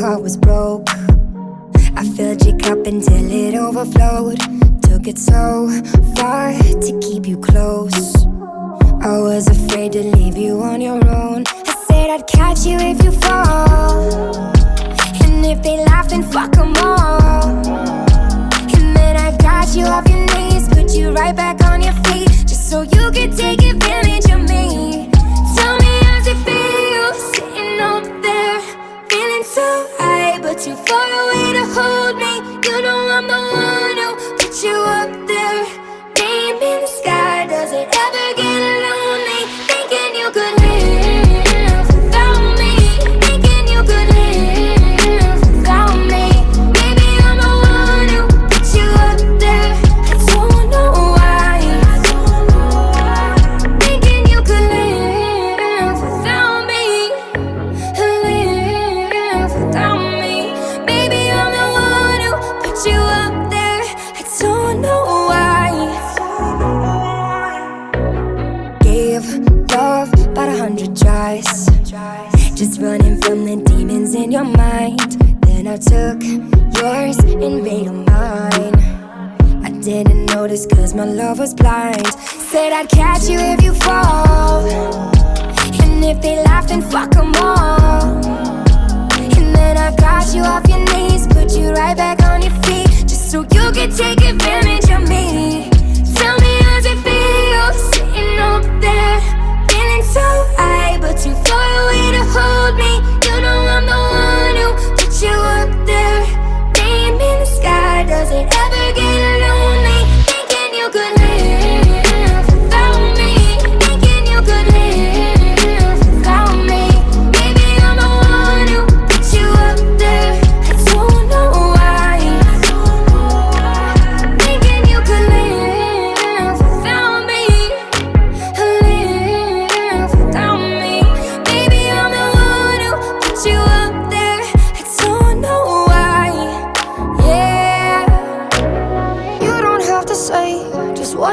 heart was broke. I filled your cup until it overflowed. Took it so far to keep you close. I was afraid to leave you on your own. Said I'd catch you if you fall. And if they laugh, then fuck them all. And then I got you off your knees, put you right back on your feet, just so you could take advantage of me. Tell me how's it feel sitting up there, feeling so high, but too far away to hold me. You know I'm the one just running from the demons in your mind. Then I took yours and made them mine. I didn't notice cause my love was blind. Said I'd catch you if you fall. And if they laugh, then fuck them all. And then I got you off your knees, put you right back on your feet, just so you could take advantage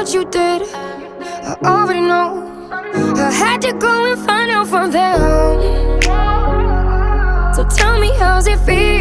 what you did. I already know. I had to go and find out from them. So tell me, how's it feel?